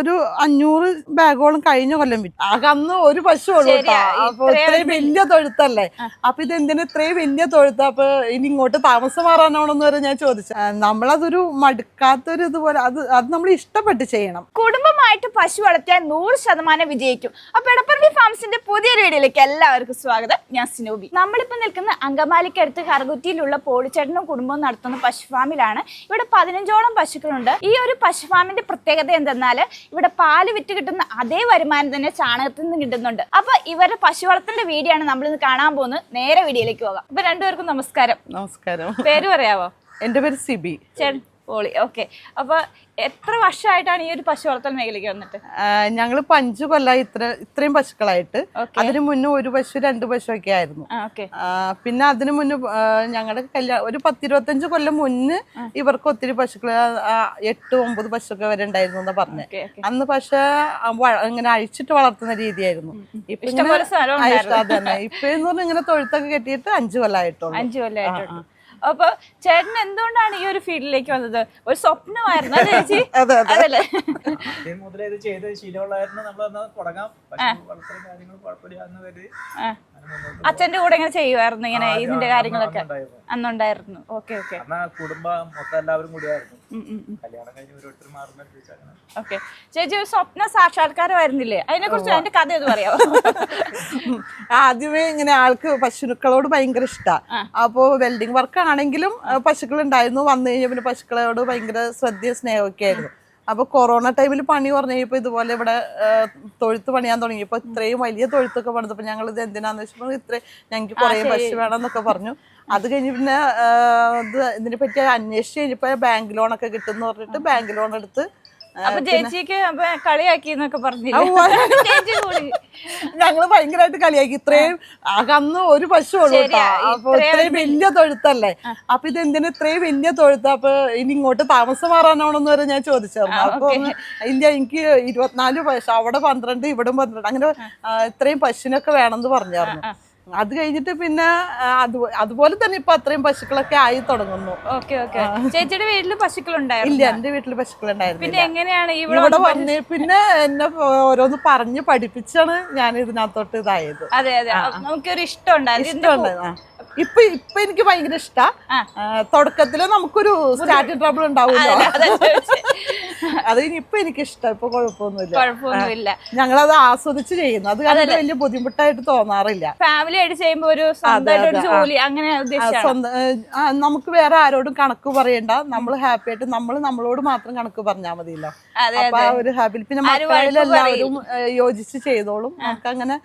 ഒരു അഞ്ഞൂറ് ബാഗോളം കഴിഞ്ഞ കൊല്ലം വിറ്റു. ആകെ അന്ന് ഒരു പശു ഉള്ളൂ കേട്ടോ. അപ്പൊ ഇത്രയും ഇത്രയും വലിയ തൊഴുത്തല്ലേ? അപ്പൊ ഇത് എന്തിനാ ഇത്രയും വലിയ തൊഴുത്ത്? അപ്പൊ ഇനി ഇങ്ങോട്ട് താമസം മാറാനാണോന്ന് വരെ ഞാൻ ചോദിച്ചു. ആ, നമ്മളതൊരു മടുക്കാത്തൊരു ഇതുപോലെ അത് അത് നമ്മൾ ഇഷ്ടപ്പെട്ട് ചെയ്യണം. കുടുംബമായിട്ട് പശു വളർത്തിയാൽ നൂറ് ശതമാനം വിജയിക്കും. അപ്പൊ എടപ്പള്ളി ഫാംസിന്റെ പുതിയൊരു വീഡിയോയിലേക്ക് എല്ലാവർക്കും സ്വാഗതം. ഞാൻ സിനോബി. നമ്മളിപ്പോ നിൽക്കുന്ന അങ്കമാലിക്കടുത്ത് കറുകുറ്റിയിലുള്ള പോളിച്ചേട്ടനും കുടുംബവും നടത്തുന്ന പശു ഫാമിലാണ്. ഇവിടെ പതിനഞ്ചോളം പശുക്കളുണ്ട്. ഈ ഒരു പശു ഫാമിന്റെ പ്രത്യേകത എന്തെന്നാൽ ഇവിടെ പാൽ വിറ്റ് കിട്ടുന്ന അതേ വരുമാനം തന്നെ ചാണകത്തിൽ നിന്ന് കിട്ടുന്നുണ്ട്. അപ്പൊ ഇവരുടെ പശുവളത്തിന്റെ വീഡിയോ ആണ് നമ്മൾ ഇന്ന് കാണാൻ പോകുന്നത്. നേരെ വീഡിയോയിലേക്ക് പോകാം. അപ്പൊ രണ്ടുപേർക്കും നമസ്കാരം. നമസ്കാരം. പേര് പറയാവോ? എന്റെ പേര് സിബി. ചേട്ടൻ പോളി. ഓക്കെ. അപ്പൊ എത്ര വർഷമായിട്ടാണ് ഈ ഒരു പശു വളർത്തൽ മേഖലയ്ക്ക് വന്നിട്ട്? ഞങ്ങൾ അഞ്ചു കൊല്ലമായി ഇത്ര ഇത്രയും പശുക്കളായിട്ട്. അതിനു മുന്നേ ഒരു പശു രണ്ട് പശു ഒക്കെ ആയിരുന്നു പിന്നെ അതിനു മുന്നേ ഞങ്ങളുടെ കല്യാണം ഒരു പത്തിരുപത്തഞ്ച് കൊല്ലം മുന്നേ ഇവർക്ക് ഒത്തിരി പശുക്കൾ എട്ട് ഒമ്പത് പശുക്കൾ വരെ ഉണ്ടായിരുന്നു എന്നാ പറഞ്ഞത് ഓക്കെ അന്ന് ആ, ഇങ്ങനെ അഴിച്ചിട്ട് വളർത്തുന്ന രീതിയായിരുന്നു. ഇപ്പൊ ഇപ്പൊ എന്ന് പറഞ്ഞാൽ ഇങ്ങനെ തൊഴുത്തൊക്കെ കെട്ടിയിട്ട് അഞ്ചു കൊല്ലമായിട്ടുള്ളൂ അഞ്ചു കൊല്ലമായിട്ടുണ്ട് അപ്പൊ ചേട്ടൻ എന്തുകൊണ്ടാണ് ഈ ഒരു ഫീൽഡിലേക്ക് വന്നത്? ഒരു സ്വപ്നമായിരുന്നു ചേച്ചി? അതെ അതെ. അതല്ലേ? മുതലേ ഇത് ചെയ്ത് ശീലമുള്ളായിരുന്നു നമ്മൾ തുടങ്ങാം. കാര്യങ്ങൾ വളർത്തലും കാര്യങ്ങളും കുഴപ്പമില്ല അച്ഛന്റെ കൂടെ ഇങ്ങനെ ചെയ്യുമായിരുന്നു ഇങ്ങനെ ഇതിന്റെ കാര്യങ്ങളൊക്കെ. അന്നുണ്ടായിരുന്നു. Okay okay. കുടുംബം മൊത്തം എല്ലാവരും കൂടിയായിരുന്നു. കല്യാണം കഴിഞ്ഞ് ഓക്കെ. ചേച്ചി ഒരു സ്വപ്ന സാക്ഷാത്കാരമായിരുന്നില്ലേ? അതിനെ കുറിച്ച് അതിന്റെ കഥ ഇത് പറയാമോ? ആദ്യമേ ഇങ്ങനെ ആൾക്ക് പശുക്കളോട് ഭയങ്കര ഇഷ്ടമാണ് അപ്പോൾ വെൽഡിംഗ് വർക്ക് ആണെങ്കിലും പശുക്കൾ ഉണ്ടായിരുന്നു വന്നു കഴിഞ്ഞാൽ പിന്നെ പശുക്കളോട് ഭയങ്കര ശ്രദ്ധയും സ്നേഹമൊക്കെ ആയിരുന്നു. അപ്പൊ കൊറോണ ടൈമിൽ പണി കുറഞ്ഞപ്പോ ഇതുപോലെ ഇവിടെ തൊഴുത്ത് പണിയാൻ തുടങ്ങിയപ്പോ ഇത്രയും വലിയ തൊഴുത്തൊക്കെ പണിതപ്പോ ഞങ്ങൾ ഇത് എന്തിനാന്ന് വെച്ചപ്പോ ഇത്ര ഞങ്ങൾക്ക് കുറെ പശു വേണം എന്നൊക്കെ പറഞ്ഞു. അത് കഴിഞ്ഞ് പിന്നെ ഇത് ഇതിനെ പറ്റി അന്വേഷിച്ച് കഴിഞ്ഞപ്പോ ബാങ്ക് ലോണൊക്കെ കിട്ടും എന്ന് പറഞ്ഞിട്ട് ബാങ്ക് ലോൺ എടുത്ത് അപ്പൊ ചേച്ചിക്ക് കളിയാക്കി എന്നൊക്കെ പറഞ്ഞു ഞങ്ങൾ ഭയങ്കരമായിട്ട് കളിയാക്കി. ഇത്രയും അകന്ന് ഒരു പശു ഉള്ളൂ അപ്പൊ ഇത്രയും വലിയ തൊഴുത്തല്ലേ? അപ്പൊ ഇത് എന്തിനാ ഇത്രയും വലിയ തൊഴുത്ത്? അപ്പൊ ഇനി ഇങ്ങോട്ട് താമസം മാറാനാണെന്ന് വരെ ഞാൻ ചോദിച്ചായിരുന്നു അപ്പൊ ഇല്ല എനിക്ക് ഇരുപത്തിനാല് പശു അവിടെ പന്ത്രണ്ട് ഇവിടെ പന്ത്രണ്ട്. അങ്ങനെ ഇത്രയും പശുവിനൊക്കെ വേണമെന്ന് പറഞ്ഞായിരുന്നു. അത് കഴിഞ്ഞിട്ട് പിന്നെ അതുപോലെ തന്നെ ഇപ്പൊ അത്രയും പശുക്കളൊക്കെ ആയി തുടങ്ങുന്നു. Okay okay. ചേച്ചിയുടെ വീട്ടിൽ പശുക്കളുണ്ടായിരുന്നു ഇല്ല എന്റെ വീട്ടിൽ പശുക്കളുണ്ടായിരുന്നു പിന്നെ എങ്ങനെയാണ് ഇവിടെ വന്ന് പിന്നെ എന്നെ ഓരോന്ന് പറഞ്ഞ് പഠിപ്പിച്ചാണ് ഞാൻ ഇതിനകത്തോട്ട് ഇതായത്. അതെ അതെ. നമുക്കൊരു ഇഷ്ടം ഉണ്ടായിരുന്നു ഇപ്പൊ ഇപ്പൊ എനിക്ക് ഭയങ്കര ഇഷ്ടാ. തുടക്കത്തിൽ നമുക്കൊരു സ്റ്റാർട്ടിങ് ട്രബിൾ ഉണ്ടാവുമല്ലോ അതാ ഇപ്പൊ എനിക്ക് ഇഷ്ടം ഇപ്പൊ കുഴപ്പമൊന്നുമില്ല. ഞങ്ങളത് ആസ്വദിച്ച് ചെയ്യുന്നു. അത് കാരണം വലിയ ബുദ്ധിമുട്ടായിട്ട് തോന്നാറില്ല. ഫാമിലി ആയിട്ട് ചെയ്യുമ്പോ ഒരു സ്വന്തമായിട്ട് ഒരു ജോലി അങ്ങനെ സ്വന്തം നമുക്ക് വേറെ ആരോടും കണക്ക് പറയണ്ട. നമ്മൾ ഹാപ്പി ആയിട്ട് നമ്മൾ നമ്മളോട് മാത്രം കണക്ക് പറഞ്ഞാൽ മതിയല്ലോ. അപ്പൊ ആ ഒരു ഹാപ്പി പിന്നെ എല്ലാവരും യോജിച്ച് ചെയ്തോളും. നമുക്ക് അങ്ങനെ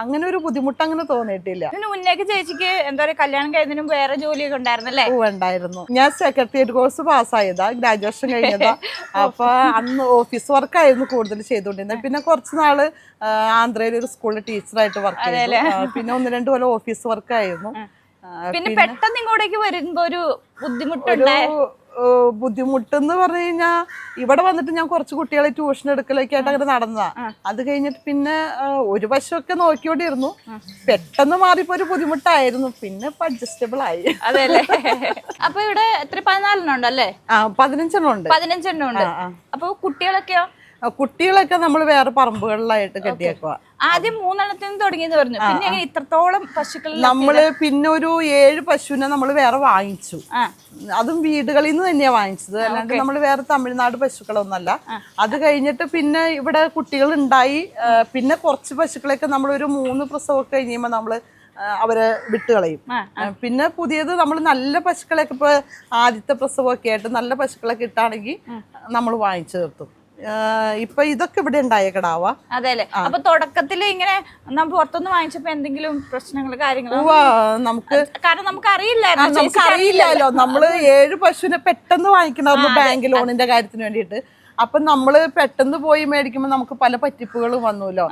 അങ്ങനെ ഒരു ബുദ്ധിമുട്ട് അങ്ങനെ തോന്നിയിട്ടില്ല മുന്നേക്ക് ചേച്ചിക്ക് എന്താ പറയുക കല്യാണം കഴിഞ്ഞതിനും വേറെ ജോലിയൊക്കെ ഉണ്ടായിരുന്നല്ലേ ഉണ്ടായിരുന്നു. ഞാൻ സെക്രട്ടേറിയറ്റ് കോഴ്സ് പാസ്സായതാ ഗ്രാജുവേഷൻ കഴിഞ്ഞതാ. അപ്പൊ അന്ന് ഓഫീസ് വർക്കായിരുന്നു കൂടുതൽ ചെയ്തുകൊണ്ടിരുന്നത്. പിന്നെ കുറച്ച് നാൾ ആന്ധ്രയിൽ ഒരു സ്കൂളിൽ ടീച്ചറായിട്ട് വർക്ക് ചെയ്തു. പിന്നെ ഒന്ന് രണ്ട് കൊല്ലം ഓഫീസ് വർക്കായിരുന്നു പിന്നെ പെട്ടെന്ന് ഇങ്ങോട്ടേക്ക് വരുമ്പോ ഒരു ബുദ്ധിമുട്ടുണ്ടായിരുന്നു ബുദ്ധിമുട്ടെന്ന് പറഞ്ഞു കഴിഞ്ഞാൽ ഇവിടെ വന്നിട്ട് ഞാൻ കുറച്ച് കുട്ടികളെ ട്യൂഷൻ എടുക്കലൊക്കെ ആയിട്ട് അങ്ങനെ നടന്നതാ അത് കഴിഞ്ഞിട്ട് പിന്നെ ഒരു വശമൊക്കെ നോക്കിയോണ്ടിരുന്നു. പെട്ടെന്ന് മാറിപ്പോ ഒരു ബുദ്ധിമുട്ടായിരുന്നു. പിന്നെ ഇപ്പൊ അഡ്ജസ്റ്റബിൾ ആയി. അതെ അല്ലേ അപ്പൊ ഇവിടെ എത്ര? പതിനാലെണ്ണം ഉണ്ടല്ലേ? ആ പതിനഞ്ചെണ്ണം ഉണ്ട്. പതിനഞ്ചെണ്ണം ഉണ്ട്. അപ്പൊ കുട്ടികളൊക്കെയോ? കുട്ടികളൊക്കെ നമ്മൾ വേറെ പറമ്പുകളിലായിട്ട് കെട്ടിയേക്കുക ആദ്യം മൂന്നെണ്ണത്തിൽ നിന്ന് തുടങ്ങിയെന്ന് പറഞ്ഞു. പിന്നെ ഇത്രത്തോളം പശുക്കൾ നമ്മൾ പിന്നെ ഒരു ഏഴ് പശുവിനെ നമ്മൾ വേറെ വാങ്ങിച്ചു. അതും വീടുകളിൽ നിന്ന് തന്നെയാ വാങ്ങിച്ചത്. അല്ലാണ്ട് നമ്മൾ വേറെ തമിഴ്നാട് പശുക്കളൊന്നല്ല. അത് കഴിഞ്ഞിട്ട് പിന്നെ ഇവിടെ കുട്ടികൾ ഉണ്ടായി പിന്നെ കുറച്ച് പശുക്കളെയൊക്കെ നമ്മൾ ഒരു മൂന്ന് പ്രസവമൊക്കെ കഴിയുമ്പോൾ നമ്മൾ അവരെ വിട്ടുകളയും പിന്നെ പുതിയത് നമ്മൾ നല്ല പശുക്കളെയൊക്കെ ഇപ്പൊ ആദ്യത്തെ പ്രസവമൊക്കെ ആയിട്ട് നല്ല പശുക്കളെ ഇട്ടാണെങ്കിൽ നമ്മൾ വാങ്ങിച്ചു നിർത്തും. ഇപ്പൊ ഇതൊക്കെ ഇവിടെ ഉണ്ടായ കിടാവാ അതെ അല്ലെ അപ്പൊ തുടക്കത്തിൽ ഇങ്ങനെ നമ്മൾ പുറത്തുനിന്ന് വാങ്ങിച്ചപ്പോ എന്തെങ്കിലും പ്രശ്നങ്ങൾ കാര്യങ്ങളോ നമുക്ക് കാരണം നമുക്ക് അറിയില്ലായിരുന്നു. നമുക്ക് അറിയില്ലല്ലോ നമ്മൾ ഏഴ് പശുവിനെ പെട്ടെന്ന് വാങ്ങിക്കണമായിരുന്നു ബാങ്ക് ലോണിന്റെ കാര്യത്തിന് വേണ്ടിയിട്ട്. അപ്പൊ നമ്മൾ പെട്ടെന്ന് പോയി മേടിക്കുമ്പോ നമുക്ക് പല പറ്റിപ്പുകളും വന്നുല്ലോ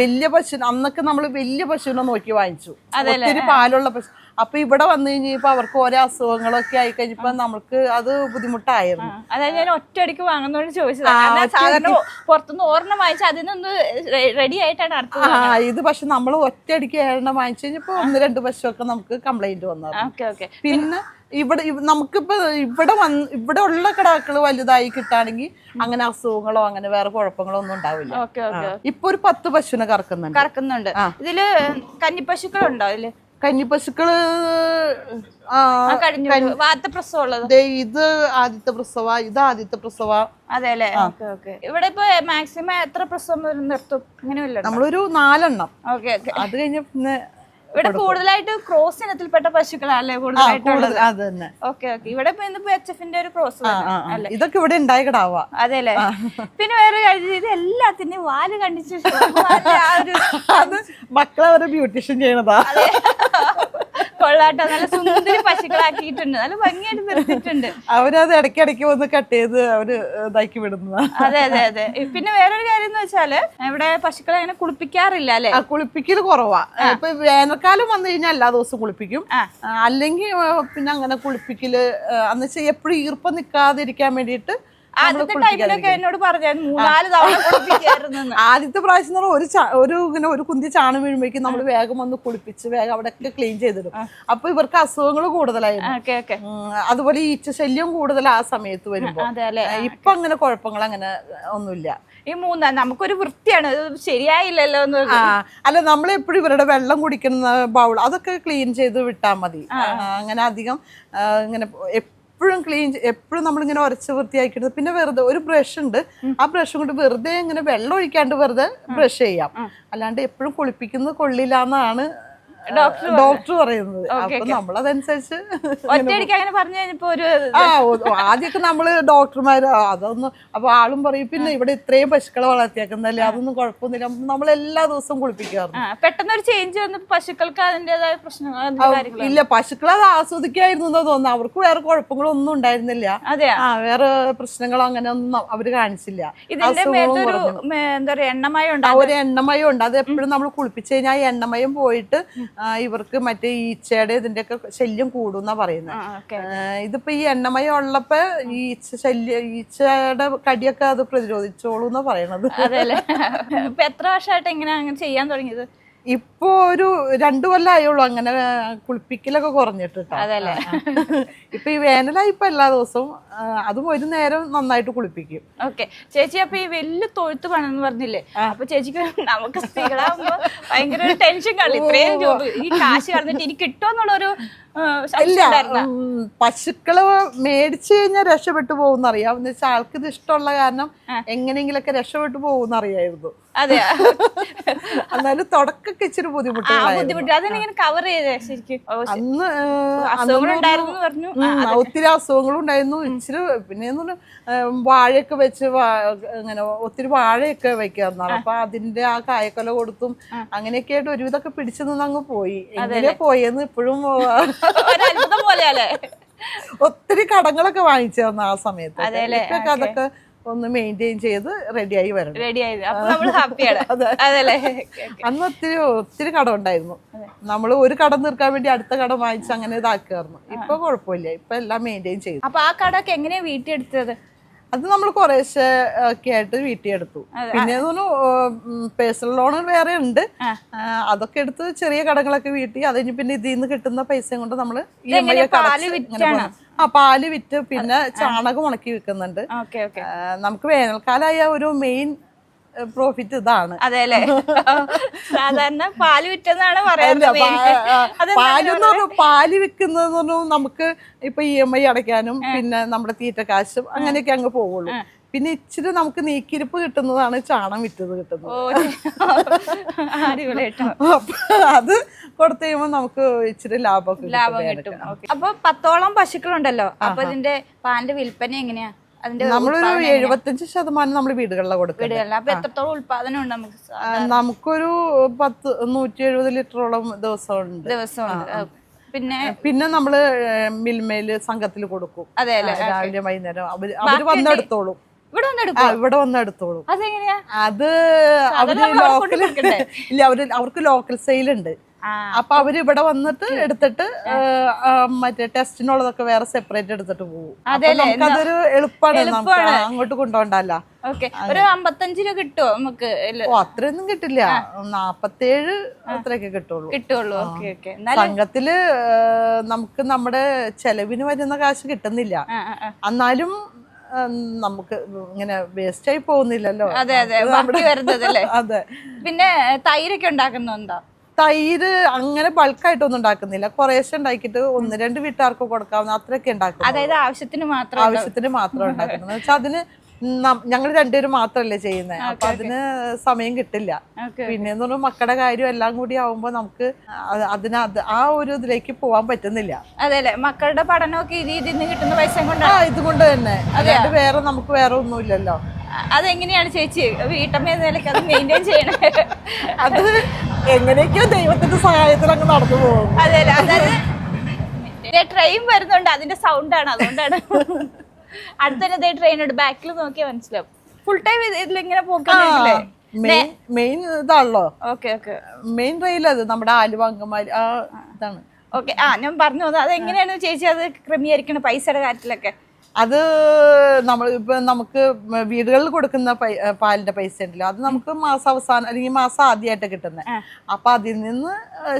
വലിയ പശു അന്നൊക്കെ നമ്മൾ വലിയ പശുവിനെ നോക്കി വാങ്ങിച്ചു. ഒത്തിരി പാലുള്ള പശു. അപ്പൊ ഇവിടെ വന്നു കഴിഞ്ഞപ്പോ അവർക്ക് ഓരോ അസുഖങ്ങളൊക്കെ ആയി കഴിഞ്ഞപ്പോ നമുക്ക് അത് ബുദ്ധിമുട്ടായിരുന്നു. അതായത് ഞാൻ ഒറ്റയടിക്ക് വാങ്ങുന്നോണ്ട് ചോദിച്ചതാണ് സാധാരണ പുറത്തുനിന്ന് ഒരെണ്ണം വാങ്ങിച്ച അതിൽ നിന്ന് റെഡി ആയിട്ടാണ് അടുത്തത് ആ ഇത് പക്ഷെ നമ്മൾ ഒറ്റയടിക്ക് ഏഴെണ്ണം വാങ്ങിച്ചു കഴിഞ്ഞപ്പോ ഒന്ന് രണ്ട് പശുവൊക്കെ നമുക്ക് കംപ്ലൈന്റ് വന്നത്. പിന്നെ ഇവിടെ ഇവ- നമുക്കിപ്പോ ഇവിടെ വന്ന് ഇവിടെ ഉള്ള കിടാക്കൾ വലുതായി കിട്ടാണെങ്കിൽ അങ്ങനെ അസുഖങ്ങളോ അങ്ങനെ വേറെ കുഴപ്പങ്ങളോ ഒന്നും ഉണ്ടാവില്ല. ഇപ്പൊ ഒരു പത്ത് പശുവിനെ കറക്കുന്നുണ്ട്. കറക്കുന്നുണ്ട്. ഇതിൽ കന്നിപ്പശുക്കളുണ്ടോ ഇതിൽ കന്നിപ്പശുക്കൾ ആ, ദേ ഇത് ആദ്യത്തെ പ്രസവ ഇത് ആദ്യത്തെ പ്രസവ. അതെ അല്ലേ ഇവിടെ ഇപ്പൊ മാക്സിമം എത്ര പ്രസവം നിർത്തും? അങ്ങനെ വല്ലതും നമ്മളൊരു നാലെണ്ണം. ഓക്കെ അത് കഴിഞ്ഞ പിന്നെ ഇവിടെ കൂടുതലായിട്ട് ക്രോസ് ഇനത്തിൽപ്പെട്ട പശുക്കളല്ലേ കൂടുതലായിട്ട് കൂടുതലായിട്ടുള്ളത്? Okay okay. ഇവിടെ ഇപ്പൊ എച്ച് എഫിന്റെ ഒരു ക്രോസ്. ഇതൊക്കെ ഇവിടെ ഉണ്ടായി കിടാവാ അതെ അല്ലേ പിന്നെ വേറെ കാര്യം ഇത് എല്ലാത്തിന്റെയും വാൽ കണ്ടിച്ച് അത് മക്കളെ ബ്യൂട്ടീഷ്യൻ ചെയ്യണതാ. കൊള്ളാട്ടോ. നല്ല സുന്ദരി പശുക്കളാക്കിയിട്ടുണ്ട്. നല്ല ഭംഗിയായിട്ട് നിർത്തിയിട്ടുണ്ട്. അവരത് ഇടയ്ക്കിടയ്ക്ക് വന്ന് കട്ട് ചെയ്ത് അവർ ഇതാക്കി വിടുന്നതാ. അതെ അതെ അതെ. പിന്നെ വേറൊരു കാര്യം എന്ന് വെച്ചാൽ ഇവിടെ പശുക്കളെ അങ്ങനെ കുളിപ്പിക്കാറില്ല അല്ലെ? ആ, കുളിപ്പിക്കൽ കുറവാ. ഇപ്പൊ വേനൽക്കാലം വന്നു കഴിഞ്ഞാൽ എല്ലാ ദിവസവും കുളിപ്പിക്കും. അല്ലെങ്കിൽ പിന്നെ അങ്ങനെ കുളിപ്പിക്കൽ എന്ന് വെച്ചാൽ എപ്പോഴും ഈർപ്പം നിൽക്കാതിരിക്കാൻ വേണ്ടിയിട്ട് ആദ്യത്തെ കുളിപ്പിക്കാതിരിക്കും. ടൈമിലൊക്കെ എന്നോട് പറഞ്ഞു മൂന്നാൽ തവണ കുളിപ്പിക്കായിരുന്നു ആദ്യത്തെ പ്രാവശ്യം എന്ന് പറഞ്ഞാൽ ഒരു ഒരു ഇങ്ങനെ ഒരു കുന്തി ചാണം വീഴുമ്പോഴേക്കും നമ്മൾ വേഗം വന്ന് കുളിപ്പിച്ച് വേഗം അവിടെ ഒക്കെ ക്ലീൻ ചെയ്തിടും അപ്പൊ ഇവർക്ക് അസുഖങ്ങൾ കൂടുതലായിരുന്നു. അതുപോലെ ഈച്ച ശല്യം കൂടുതൽ ആ സമയത്ത് വരുമ്പോ. ഇപ്പൊ അങ്ങനെ കുഴപ്പങ്ങൾ അങ്ങനെ ഒന്നുമില്ല. ഈ മൂന്നാ നമുക്കൊരു വൃത്തിയാണ്. ശരിയായില്ലല്ലോ എന്ന് അല്ല നമ്മളെപ്പോഴും ഇവരുടെ വെള്ളം കുടിക്കുന്ന ബൗൾ അതൊക്കെ ക്ലീൻ ചെയ്ത് വിട്ടാൽ മതി. അങ്ങനെ അധികം ഇങ്ങനെ എപ്പോഴും ക്ലീൻ എപ്പോഴും നമ്മളിങ്ങനെ ഉരച്ച് വൃത്തിയാക്കിയിട്ട് പിന്നെ വെറുതെ ഒരു ബ്രഷ് ഉണ്ട്. ആ ബ്രഷ് കൊണ്ട് വെറുതെ ഇങ്ങനെ വെള്ളം ഒഴിക്കാണ്ട് വെറുതെ ബ്രഷ് ചെയ്യാം. അല്ലാണ്ട് എപ്പോഴും കുളിപ്പിക്കുന്നത് കൊള്ളില്ല എന്നാണ് ഡോക്ടർ പറയുന്നത്. അപ്പൊ നമ്മളതനുസരിച്ച് ഒറ്റയടിക്ക് അങ്ങനെ പറഞ്ഞു കഴിഞ്ഞപ്പോ ഒരു ആ ആദ്യമൊക്കെ നമ്മൾ ഡോക്ടർമാര് അതൊന്നും അപ്പൊ ആളും പറയും പിന്നെ ഇവിടെ ഇത്രയും പശുക്കളെ വളർത്തിയേക്കുന്നല്ലേ? അതൊന്നും കുഴപ്പമൊന്നുമില്ല. നമ്മൾ എല്ലാ ദിവസവും കുളിപ്പിക്കാറുണ്ട്. പെട്ടെന്ന് പെട്ടെന്നൊരു ചേഞ്ച് വന്ന് പശുക്കൾക്ക് അതിന്റേതായ പ്രശ്നങ്ങൾ ഇല്ല പശുക്കളെ അത് ആസ്വദിക്കായിരുന്നു തോന്നുന്നു. അവർക്ക് വേറെ കുഴപ്പങ്ങളൊന്നും ഉണ്ടായിരുന്നില്ല. അതെ ആ വേറെ പ്രശ്നങ്ങളോ അങ്ങനെ ഒന്നും അവർ കാണിച്ചില്ല. എന്താ പറയാ എണ്ണമയം ഒരു എണ്ണമയം ഉണ്ട്. അത് എപ്പോഴും നമ്മൾ കുളിപ്പിച്ചു കഴിഞ്ഞാൽ എണ്ണമയം പോയിട്ട് ഇവർക്ക് മറ്റേ ഈച്ചയുടെ ഇതിന്റെ ഒക്കെ ശല്യം കൂടും എന്നാ പറയുന്നത് ഇതിപ്പോ ഈ എണ്ണമയം ഉള്ളപ്പോ ഈച്ച ശല്യം ഈച്ചയുടെ കടിയൊക്കെ അത് പ്രതിരോധിച്ചോളൂ എന്നാ പറയണത് എത്ര വർഷമായിട്ട് എങ്ങനെ അങ്ങനെ ചെയ്യാൻ തുടങ്ങിയത്? ഇപ്പൊ ഒരു രണ്ടു കൊല്ലമായുള്ളൂ അങ്ങനെ കുളിപ്പിക്കലൊക്കെ കുറഞ്ഞിട്ട്. അതല്ലേ? ഇപ്പൊ ഈ വേനലായി ഇപ്പൊ എല്ലാ ദിവസവും അതും ഒരു നേരം നന്നായിട്ട് കുളിപ്പിക്കും. ഓക്കെ. ചേച്ചി അപ്പൊ ഈ വലിയ തൊഴുത്ത് പണെന്ന് പറഞ്ഞില്ലേ? അപ്പൊ ചേച്ചിക്ക് നമുക്ക് സ്ത്രീകളാകുമ്പോ ഭയങ്കര ഒരു ടെൻഷൻ കാണും. ഇത്രയും ജോബ് ഈ കാശ് കളഞ്ഞിട്ട് ഇനി കിട്ടുമെന്നുള്ളൊരു ഇല്ല പശുക്കൾ മേടിച്ചു കഴിഞ്ഞാൽ രക്ഷപ്പെട്ടു പോകുന്നറിയാം എന്ന് വെച്ചാൽ ആൾക്ക് ഇത് ഇഷ്ടമുള്ള കാരണം എങ്ങനെയെങ്കിലൊക്കെ രക്ഷപ്പെട്ടു പോകുന്ന അതെയാ എന്നാലും തുടക്കൊക്കെ ഇച്ചിരി ആ ബുദ്ധിമുട്ട്. അതെങ്ങനെ കവർ ചെയ്തേ ശരിക്കും. അന്ന് പറഞ്ഞു. ഒത്തിരി അസുഖങ്ങളും ഉണ്ടായിരുന്നു. ഇച്ചിരി പിന്നെ വാഴയൊക്കെ വെച്ച് ഇങ്ങനെ ഒത്തിരി വാഴയൊക്കെ വെക്കാന്നാണ് അപ്പൊ അതിന്റെ ആ കായക്കൊല കൊടുത്തും അങ്ങനെയൊക്കെ ആയിട്ട് ഒരുവിധമൊക്കെ പിടിച്ചു നിന്ന് അങ്ങ് പോയി. എങ്ങനെ പോയെന്ന് ഇപ്പോഴും ഒത്തിരി കടങ്ങളൊക്കെ വാങ്ങിച്ചു തന്നു ആ സമയത്ത്? അതൊക്കെ ഒന്ന് മെയിന്റെയിൻ ചെയ്ത് റെഡിയായി വരണം. റെഡി ആയത് അപ്പൊ നമ്മൾ ഹാപ്പിയാണ് അതല്ലേ? അന്ന് ഒത്തിരി ഒത്തിരി കടം ഉണ്ടായിരുന്നു. നമ്മൾ ഒരു കടം തീർക്കാൻ വേണ്ടി അടുത്ത കടം വാങ്ങിച്ച് അങ്ങനെ ഇതാക്കുമായിരുന്നു ഇപ്പൊ കുഴപ്പമില്ല. ഇപ്പൊ എല്ലാം മെയിന്റെയിൻ ചെയ്തു. അപ്പൊ ആ കടമൊക്കെ എങ്ങനെയാ വീട്ടിലെടുത്തത്? അത് നമ്മൾ കുറേശ്ശെ ഒക്കെ ആയിട്ട് വീട്ടിൽ എടുത്തു പിന്നെ പേഴ്സണൽ ലോൺ വേറെ ഉണ്ട്. അതൊക്കെ എടുത്ത് ചെറിയ കടങ്ങളൊക്കെ വീട്ടി അത് കഴിഞ്ഞ് പിന്നെ ഇതിൽ നിന്ന് കിട്ടുന്ന പൈസയും കൊണ്ട് നമ്മൾ ഇ എം ഐ. ആ പാൽ വിറ്റ് പിന്നെ ചാണകം ഉണക്കി വിൽക്കുന്നുണ്ട് നമുക്ക് വേനൽക്കാലായ ഒരു മെയിൻ പ്രോഫിറ്റ് ഇതാണ്. അതെ അല്ലേ? സാധാരണ പാൽ വിറ്റെന്നാണ് പറയുന്നത് പാൽ എന്ന് പറഞ്ഞാൽ പാൽ വിൽക്കുന്നത് പറഞ്ഞാൽ നമുക്ക് ഇപ്പൊ ഇ എം ഐ അടയ്ക്കാനും പിന്നെ നമ്മുടെ തീറ്റ കാശും അങ്ങനെയൊക്കെ അങ്ങ് പോവുള്ളൂ. പിന്നെ ഇച്ചിരി നമുക്ക് നീക്കിരിപ്പ് കിട്ടുന്നതാണ് ചാണം വിറ്റത് കിട്ടുന്നത്. അത് കൊടുത്തു കഴിയുമ്പോൾ നമുക്ക് ഇച്ചിരി ലാഭം ലാഭം കിട്ടും. അപ്പൊ പത്തോളം പശുക്കളുണ്ടല്ലോ. അപ്പൊ ഇതിന്റെ പാലിന്റെ വിൽപ്പന എങ്ങനെയാ? നമ്മളൊരു എഴുപത്തഞ്ച് ശതമാനം നമ്മൾ വീടുകളിലാണ് കൊടുക്കുന്നത് വീടുകളിൽ അപ്പൊ എത്രത്തോളം ഉൽപാദനം ഉണ്ട് നമുക്ക് നമുക്കൊരു പത്ത് നൂറ്റി എഴുപത് ലിറ്ററോളം ദിവസമുണ്ട്. ദിവസമുണ്ട്. പിന്നെ പിന്നെ നമ്മൾ മിൽമയിൽ സംഘത്തിൽ കൊടുക്കും. അതെ രാവിലെ വൈകുന്നേരം അവർ അവർ വന്നെടുത്തോളും. ഇവിടെ വന്നെടുത്തോളും. അത് അവർ ലോക്കൽ? ഇല്ല അവർ അവർക്ക് ലോക്കൽ സെയിൽ ഉണ്ട്. അപ്പൊ അവർ ഇവിടെ വന്നിട്ട് എടുത്തിട്ട് മറ്റേ ടെസ്റ്റിനുള്ളതൊക്കെ വേറെ സെപ്പറേറ്റ് എടുത്തിട്ട് പോകും അതൊരു നമുക്കതൊരു എളുപ്പമാണ് നമുക്ക്. അങ്ങോട്ട് കൊണ്ടുപോകണ്ടല്ല. ഒരു അമ്പത്തഞ്ച് രൂപ കിട്ടുമോ നമുക്ക്? അത്രയൊന്നും കിട്ടില്ല. നാപ്പത്തേഴ് അത്രയൊക്കെ കിട്ടുള്ളൂ. കിട്ടുള്ളൂ. സംഘത്തിൽ നമുക്ക് നമ്മുടെ ചെലവിന് വരുന്ന കാശ് കിട്ടുന്നില്ല. എന്നാലും നമുക്ക് ഇങ്ങനെ വേസ്റ്റ് ആയി പോകുന്നില്ലല്ലോ. അതെ അതെ. അതെ. പിന്നെ തൈരൊക്കെ ഉണ്ടാക്കുന്നുണ്ടോ തൈര് അങ്ങനെ ബൾക്കായിട്ടൊന്നും ഉണ്ടാക്കുന്നില്ല. കുറേശ്ശെ ഉണ്ടാക്കിയിട്ട് ഒന്ന് രണ്ട് വീട്ടുകാർക്ക് കൊടുക്കാവുന്ന അത്രയൊക്കെ ഉണ്ടാക്കും അതായത് ആവശ്യത്തിന് മാത്രം ആവശ്യത്തിന് മാത്രം ഉണ്ടാക്കുന്നത് വെച്ചാൽ അതിന് ഞങ്ങൾ രണ്ടുപേരും മാത്രല്ലേ ചെയ്യുന്നത് അപ്പൊ അതിന് സമയം കിട്ടില്ല. പിന്നെ എന്ന് പറഞ്ഞാൽ മക്കളുടെ കാര്യം എല്ലാം കൂടി ആവുമ്പോ നമുക്ക് അത് അതിന് അത് ആ ഒരു ഇതിലേക്ക് പോവാൻ പറ്റുന്നില്ല. അതെല്ലേ മക്കളുടെ പഠനമൊക്കെ ഈ ഇതിന്ന് കിട്ടുന്ന പൈസ ആ കൊണ്ടാണ് ഇതുകൊണ്ട് തന്നെ. അതായത് വേറെ നമുക്ക് വേറെ ഒന്നുമില്ലല്ലോ. അതെങ്ങനെയാണ് ചേച്ചി? വീട്ടമ്മ എന്ന നിലയ്ക്ക് അത് മെയിന്റെയിൻ ചെയ്യണേ. അത് എങ്ങനെയൊക്കെയോ ദൈവത്തിന്റെ സഹായത്തിൽ അങ്ങ് നടന്നു പോകും. അതെ അതായത് ട്രെയിൻ വരുന്നുണ്ട്. അതിന്റെ സൗണ്ടാണ് അതുകൊണ്ടാണ്. അടുത്തന്നെ ട്രെയിൻ ഉണ്ട്. ബാക്കിൽ നോക്കിയാൽ മനസ്സിലാവും. ഫുൾ ടൈം ഇതിലിങ്ങനെ പോക്കാണല്ലേ മെയിൻ ഇതാണല്ലോ. ഓക്കെ ഓക്കെ മെയിൻ റെയിൽ അത് നമ്മുടെ ആലുവ അങ്കമാലി ആ ഇതാണ് ഓക്കെ ആ ഞാൻ പറഞ്ഞു അത് അതെങ്ങനെയാണ് ചേച്ചി അത് ക്രമീകരിക്കണം? പൈസയുടെ കാര്യത്തിലൊക്കെ. അത് നമ്മൾ ഇപ്പൊ നമുക്ക് വീടുകളിൽ കൊടുക്കുന്ന പൈ- പാലിന്റെ പൈസ ഉണ്ടല്ലോ അത് നമുക്ക് മാസം അവസാനം അല്ലെങ്കിൽ മാസം ആദ്യമായിട്ട് കിട്ടുന്നത് അപ്പൊ അതിൽ നിന്ന്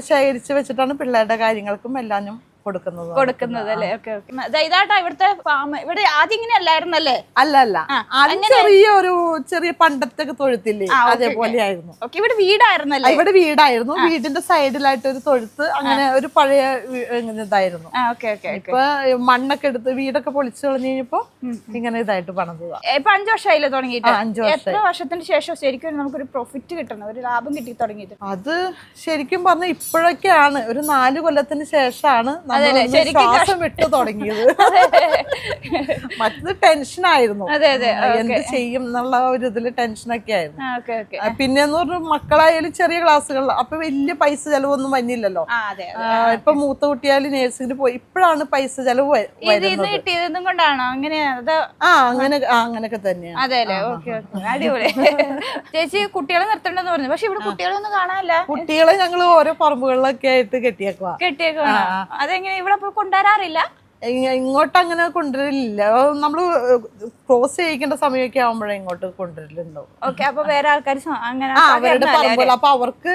ശേഖരിച്ച് വെച്ചിട്ടാണ് പിള്ളേരുടെ കാര്യങ്ങൾക്കും എല്ലാനും കൊടുക്കുന്നത് കൊടുക്കുന്നത് അല്ലേ ഓക്കെ ഓക്കെ. ഇതാട്ടാ ഇവിടുത്തെ ഫാം ഇവിടെ ആദ്യം ഇങ്ങനെ അല്ലായിരുന്നല്ലേ അല്ല അല്ല ആദ്യം ചെറിയ ഒരു ചെറിയ പണ്ടത്തെ തൊഴുത്തില്ലേ? അതേപോലെ ആയിരുന്നു ഓക്കെ. ഇവിടെ വീടായിരുന്നല്ലേ? ഇവിടെ വീടായിരുന്നു. വീടിന്റെ സൈഡിലായിട്ട് ഒരു തൊഴുത്ത് അങ്ങനെ ഒരു പഴയ ഇതായിരുന്നു. ഇപ്പൊ മണ്ണൊക്കെ എടുത്ത് വീടൊക്കെ പൊളിച്ചു കളഞ്ഞപ്പോ കഴിഞ്ഞപ്പോ ഇങ്ങനെ ഇതായിട്ട് പണിതതാ ഇപ്പൊ അഞ്ചു വർഷമായില്ലേ തുടങ്ങിയിട്ട്? അഞ്ചു അഞ്ച് എത്ര വർഷത്തിന് ശേഷം ശരിക്കും നമുക്കൊരു പ്രോഫിറ്റ് കിട്ടണം ഒരു ലാഭം കിട്ടി തുടങ്ങിയിട്ട്? അത് ശരിക്കും പറഞ്ഞ ഇപ്പോഴൊക്കെയാണ്. ഒരു നാല് കൊല്ലത്തിന് ശേഷമാണ് ഒന്ന് ശ്വാസം വിട്ടു തുടങ്ങിയത്. മറ്റത് ടെൻഷനായിരുന്നു അതെ അതെ. എന്ത് ചെയ്യും എന്നുള്ള ഒരു ഇതിൽ ടെൻഷനൊക്കെ ആയിരുന്നു. പിന്നെന്ന് പറഞ്ഞാൽ മക്കളായാലും ചെറിയ ക്ലാസ്സുകളിൽ അപ്പൊ വലിയ പൈസ ചെലവൊന്നും വന്നില്ലല്ലോ. അതെ ഇപ്പൊ മൂത്ത കുട്ടിയായാലും നേഴ്സിംഗിന് പോയി ഇപ്പോഴാണ് പൈസ ചെലവ് കിട്ടിയതും കൊണ്ടാണോ? അങ്ങനെ അത് ആ അങ്ങനെ അങ്ങനെയൊക്കെ തന്നെയാണ്. അതെ അടിപൊളി. ചേച്ചി കുട്ടികളെ നിർത്തണ്ടെന്ന് പറഞ്ഞു. പക്ഷെ ഇവിടെ കുട്ടികളൊന്നും കാണാനില്ല. കുട്ടികളെ ഞങ്ങൾ ഓരോ പറമ്പുകളിലൊക്കെ ആയിട്ട് കെട്ടിയേക്കുവാ. കെട്ടിയൊക്കെ അതെങ്ങനെ ഇവിടെ പോയി കൊണ്ടുവരാറില്ല? ഇങ്ങോട്ട് അങ്ങനെ കൊണ്ടുവരില്ല നമ്മൾ ക്രോസ് ചെയ്യിക്കേണ്ട സമയമൊക്കെ ആവുമ്പോഴേ ഇങ്ങോട്ട് കൊണ്ടുവരലുണ്ടാവും ഓക്കെ അപ്പൊ വേറെ ആൾക്കാർ അങ്ങനെ അവരുടെ പറമ്പിൽ അപ്പൊ അവർക്ക്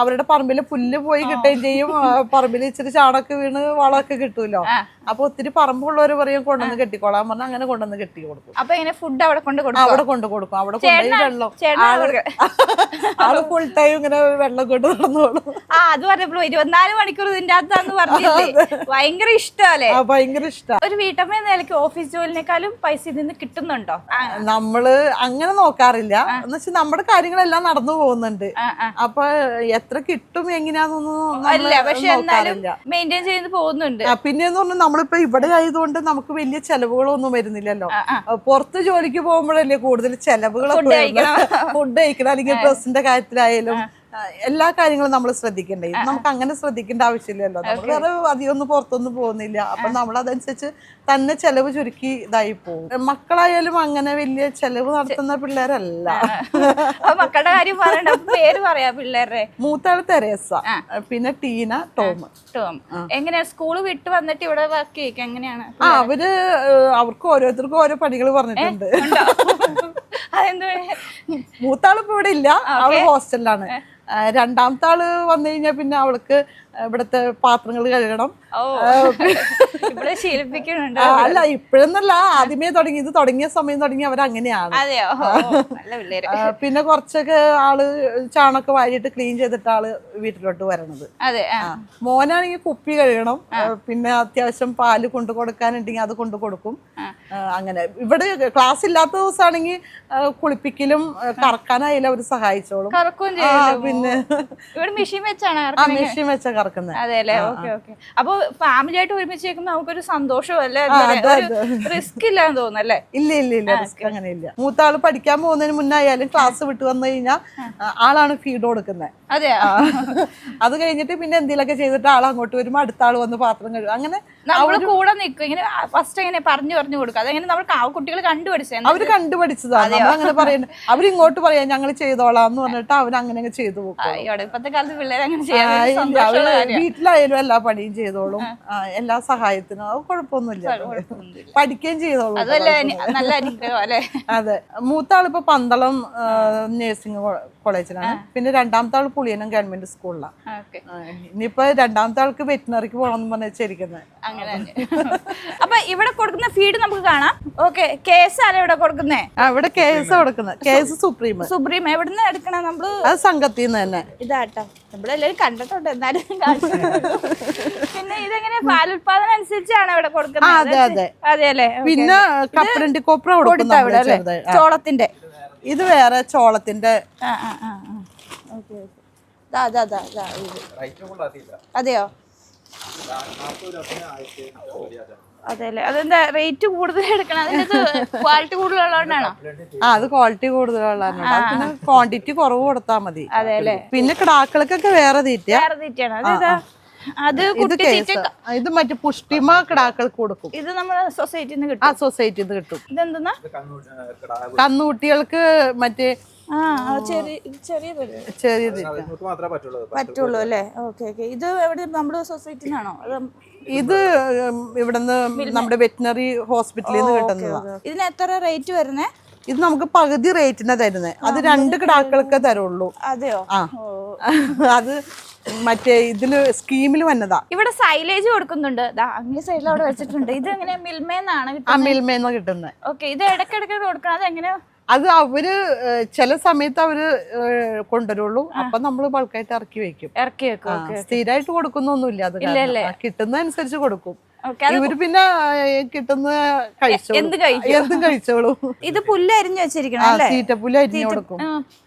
അവരുടെ പറമ്പിൽ പുല്ല് പോയി കിട്ടുകയും ചെയ്യും. പറമ്പിൽ പറമ്പിൽ ഇച്ചിരി ചാണൊക്കെ വീണ് വളമൊക്കെ കിട്ടുമല്ലോ. അപ്പൊ ഒത്തിരി പറമ്പുള്ളവര് പറയും കൊണ്ടുവന്ന് കെട്ടിക്കോളാം. പറഞ്ഞാൽ അങ്ങനെ കൊണ്ടുവന്ന് കെട്ടി കൊടുക്കും. അപ്പൊ ഇങ്ങനെ ഫുഡ് അവിടെ കൊണ്ട് കൊടുക്കും അവിടെ കൊണ്ട് കൊടുക്കും. അവിടെ കൊണ്ടുപോയി വെള്ളം. ആൾ ഫുൾ ടൈം ഇങ്ങനെ വെള്ളം കൊണ്ട് നടന്നോളും. ആ അത് പറഞ്ഞപ്പോ ഇരുപത്തിനാല് മണിക്കൂർ ഇതിന്റെ അകത്താന്ന് പറഞ്ഞില്ലേ? ഭയങ്കര ഇഷ്ടല്ലേ ഭയങ്കര ഇഷ്ടം. ഒരു വീട്ടമ്മ നിലയ്ക്ക് ഓഫീസ് ജോലിനേക്കാളും പൈസ നിന്ന് കിട്ടുന്നുണ്ടോ? നമ്മൾ അങ്ങനെ നോക്കാറില്ല. എന്ന് വെച്ചാൽ നമ്മുടെ കാര്യങ്ങളെല്ലാം നടന്നു പോകുന്നുണ്ട്. അപ്പൊ എത്ര കിട്ടും എങ്ങനെയാന്നൊന്നും പക്ഷെ എന്നാലും മെയിന്റെയിൻ ചെയ്ത് പോകുന്നുണ്ട്. പിന്നെന്ന് പറഞ്ഞാൽ നമ്മളിപ്പോ ഇവിടെ ആയതുകൊണ്ട് നമുക്ക് വലിയ ചെലവുകളൊന്നും വരുന്നില്ലല്ലോ. പുറത്ത് ജോലിക്ക് പോകുമ്പോഴല്ലേ കൂടുതൽ ചെലവുകളൊക്കെ. ഫുഡ് കഴിക്കണം. അല്ലെങ്കിൽ ഡ്രസ്സിന്റെ കാര്യത്തിലായാലും എല്ലാ കാര്യങ്ങളും നമ്മൾ ശ്രദ്ധിക്കണ്ടേ? നമുക്ക് അങ്ങനെ ശ്രദ്ധിക്കേണ്ട ആവശ്യമില്ലല്ലോ. നമ്മൾ വേറെ അധികം ഒന്നും പുറത്തൊന്നും പോകുന്നില്ല. അപ്പൊ നമ്മൾ അതനുസരിച്ച് തന്നെ ചെലവ് ചുരുക്കി ഇതായി പോകും. മക്കളായാലും അങ്ങനെ വലിയ ചെലവ് നടത്തുന്ന പിള്ളേരല്ല. മക്കളുടെ കാര്യം പറയണ്ട. പേര് പറയാ പിള്ളേരുടെ. മൂത്താൾ തെരേസ പിന്നെ ടീന ടോം. ടോം. എങ്ങനെയാ? സ്കൂൾ വിട്ട് വന്നിട്ട് ഇവിടെ വർക്ക് ചെയ്യിക്കുക എങ്ങനെയാണ് ആ അവർ അവർക്ക് ഓരോരുത്തർക്കും ഓരോ പണികൾ പറഞ്ഞിട്ടുണ്ട്. മൂത്താളിപ്പോ ഇവിടെ ഇല്ല. അവൾ ഹോസ്റ്റലിലാണ് രണ്ടാമത്തെ ആൾ വന്നു കഴിഞ്ഞാൽ പിന്നെ അവൾക്ക് ഇവിടുത്തെ പാത്രങ്ങൾ കഴുകണം. ശീലിപ്പിക്കുന്നുണ്ട്. അല്ല ഇപ്പോഴെന്നല്ല ആദ്യമേ തുടങ്ങി ഇത് തുടങ്ങിയ സമയം തുടങ്ങി അവരങ്ങനെയാണ് പിന്നെ കുറച്ചൊക്കെ ആൾ ചാണൊക്കെ വാരിയിട്ട് ക്ലീൻ ചെയ്തിട്ട് ആൾ വീട്ടിലോട്ട് വരണത്. മോനാണെങ്കിൽ കുപ്പി കഴുകണം. പിന്നെ അത്യാവശ്യം പാൽ കൊണ്ടു കൊടുക്കാനുണ്ടെങ്കിൽ അത് കൊണ്ടു കൊടുക്കും. അങ്ങനെ. ഇവിടെ ക്ലാസ് ഇല്ലാത്ത ദിവസമാണെങ്കിൽ കുളിപ്പിക്കലും കറക്കാനായാലും അവർ സഹായിച്ചോളും. പിന്നെ മെഷീൻ വെച്ചാണ് മെഷീൻ വെച്ച ഓക്കെ ഓക്കെ. അപ്പൊ ഫാമിലി ആയിട്ട് ഒരുമിച്ച് നമുക്കൊരു സന്തോഷം അല്ലേ റിസ്ക് ഇല്ലാന്ന് തോന്നുന്നു അല്ലേ? ഇല്ല ഇല്ല ഇല്ല റിസ്ക് അങ്ങനെ ഇല്ല മൂത്ത ആൾ പഠിക്കാൻ പോകുന്നതിന് മുന്നായാലും ക്ലാസ് വിട്ട് വന്നു കഴിഞ്ഞാൽ ആളാണ് ഫീഡ് കൊടുക്കുന്നത് അതെ അത് കഴിഞ്ഞിട്ട് പിന്നെ എന്തെങ്കിലുമൊക്കെ ചെയ്തിട്ട് ആൾ അങ്ങോട്ട് വരുമ്പോൾ അടുത്ത ആൾ വന്ന് പാത്രം കഴുകും. അങ്ങനെ അവൾ കൂടെ നിൽക്കും ഇങ്ങനെ ഫസ്റ്റ് ഇങ്ങനെ പറഞ്ഞു പറഞ്ഞു കൊടുക്കും. അതെങ്ങനെ നമ്മൾ കുട്ടികൾ കണ്ടുപിടിച്ചത് അവർ കണ്ടുപഠിച്ചതാണ് അങ്ങനെ പറയുന്നത് അവരിങ്ങോട്ട് പറയാം ഞങ്ങൾ ചെയ്തോളാം എന്ന് പറഞ്ഞിട്ട് അവർ അങ്ങനെ ചെയ്തു പോകും ഇപ്പത്തെ കാലത്ത് പിള്ളേർ അങ്ങനെ ചെയ്യാൻ വീട്ടിലായാലും എല്ലാ പണിയും ചെയ്തോളും. എല്ലാ സഹായത്തിനും. അത് കുഴപ്പമൊന്നുമില്ല. പഠിക്കുകയും ചെയ്തോളും. നല്ല അനുഗ്രഹം അല്ലെ? അതെ. മൂത്താളിപ്പോ പന്തളം നഴ്സിംഗ് കോളേജിലാണ്. പിന്നെ രണ്ടാമത്തെ ആൾ പുളിയനം ഗവൺമെന്റ് സ്കൂളിലാണ് ഇനിയിപ്പോ രണ്ടാമത്തെ ആൾക്ക് വെറ്റിനറിക്ക് പോകണം എന്ന് പറഞ്ഞിരിക്കുന്നത് അങ്ങനെ. അപ്പൊ ഇവിടെ കൊടുക്കുന്ന ഫീഡ് നമുക്ക് കാണാം. ഓക്കെ കേസ് ആരാ ഇവിടെ കൊടുക്കുന്നേ? ഇവിടെ കേസ് കൊടുക്കുന്നത് കേസ് സുപ്രീം. സുപ്രീം എവിടുന്ന് എടുക്കണം നമ്മൾ? അത് സംഘത്തിൽ നിന്ന് തന്നെ. ഇതാട്ടോ. നമ്മളെല്ലാരും കണ്ടിട്ടുണ്ട് എന്നാലും പിന്നെ ഇതെങ്ങനെ? പാലുൽപാദനം അനുസരിച്ചാണ് ഇവിടെ കൊടുക്കുന്നത്. അതെ, അതെ. അതെ അല്ലേ? പിന്നെ കപ്പലണ്ടി കൊപ്ര കൊടുക്കുന്ന ചോളത്തിന്റെ. ഇത് വേറെ ചോളത്തിന്റെ അതെയോ? അതെല്ലേ അതെന്താ റേറ്റ് കൂടുതൽ എടുക്കണം? അതിനകത്ത് ക്വാളിറ്റി കൂടുതലുള്ളതുകൊണ്ടാണോ? ആ അത് ക്വാളിറ്റി കൂടുതലുള്ളതാണ്. പിന്നെ ക്വാണ്ടിറ്റി കുറവ് കൊടുത്താ മതി. അതെ അല്ലേ പിന്നെ കിടാക്കൾക്കൊക്കെ വേറെ തീറ്റ വേറെ തീറ്റയാണ്. അത് ഇത് കുട്ടി മറ്റേ പുഷ്ടിമ കിടാക്കൾക്ക് കൊടുക്കും. ഇത് നമ്മുടെ സൊസൈറ്റിയിൽ നിന്ന് ആ കിട്ടും സൊസൈറ്റിന്ന് കിട്ടും. ഇതെന്തെന്നാ? ഇത് കണ്ണൂർ കിടാവ് കന്നുകുട്ടികൾക്ക് മറ്റേ ആ ആ, പറ്റുള്ളൂ. അല്ലേ? Okay okay. ഇത് എവിടെ നമ്മുടെ സൊസൈറ്റിന്നാണോ? ഇത് ഇവിടുന്ന് നമ്മുടെ വെറ്റിനറി ഹോസ്പിറ്റലിൽ നിന്ന് കിട്ടുന്നതാണ് ഇതിന് എത്ര റേറ്റ് വരുന്നേ? ഇത് നമുക്ക് പകുതി റേറ്റിനാ തരുന്നത് അത് രണ്ട് കിടാക്കൾക്ക് തരുള്ളൂ. അതെയോ? ആ. അത് മറ്റേ ഇതിൽ സ്കീമിൽ വന്നതാ. ഇവിടെ സൈലേജ് കൊടുക്കുന്നുണ്ട്. അങ്ങേ സൈഡിൽ അവിടെ വെച്ചിട്ടുണ്ട്. ഇത് എങ്ങനെ മിൽമേന്നാണ് ആ മിൽമേന്ന് കിട്ടുന്നത് ഓക്കെ ഇത് ഇടയ്ക്കിടയ്ക്ക് കൊടുക്കണം. അത് എങ്ങനെ? അത് അവർ ചില സമയത്ത് അവർ കൊണ്ടുവരുള്ളൂ. അപ്പൊ നമ്മൾ ബൾക്കായിട്ട് ഇറക്കി വെക്കും. ഇറക്കി വെക്കും. സ്ഥിരമായിട്ട് കൊടുക്കുന്നൊന്നുമില്ല അത് കാരണം. ആ, കിട്ടുന്നതനുസരിച്ച് കൊടുക്കും. ഇവർ പിന്നെ കിട്ടുന്ന എന്ത് കഴിച്ചോളൂ. ഇത് പുല്ല് അരിഞ്ഞു വെച്ചിരിക്കണം ആ പുല്ല് അരിഞ്ഞു കൊടുക്കും.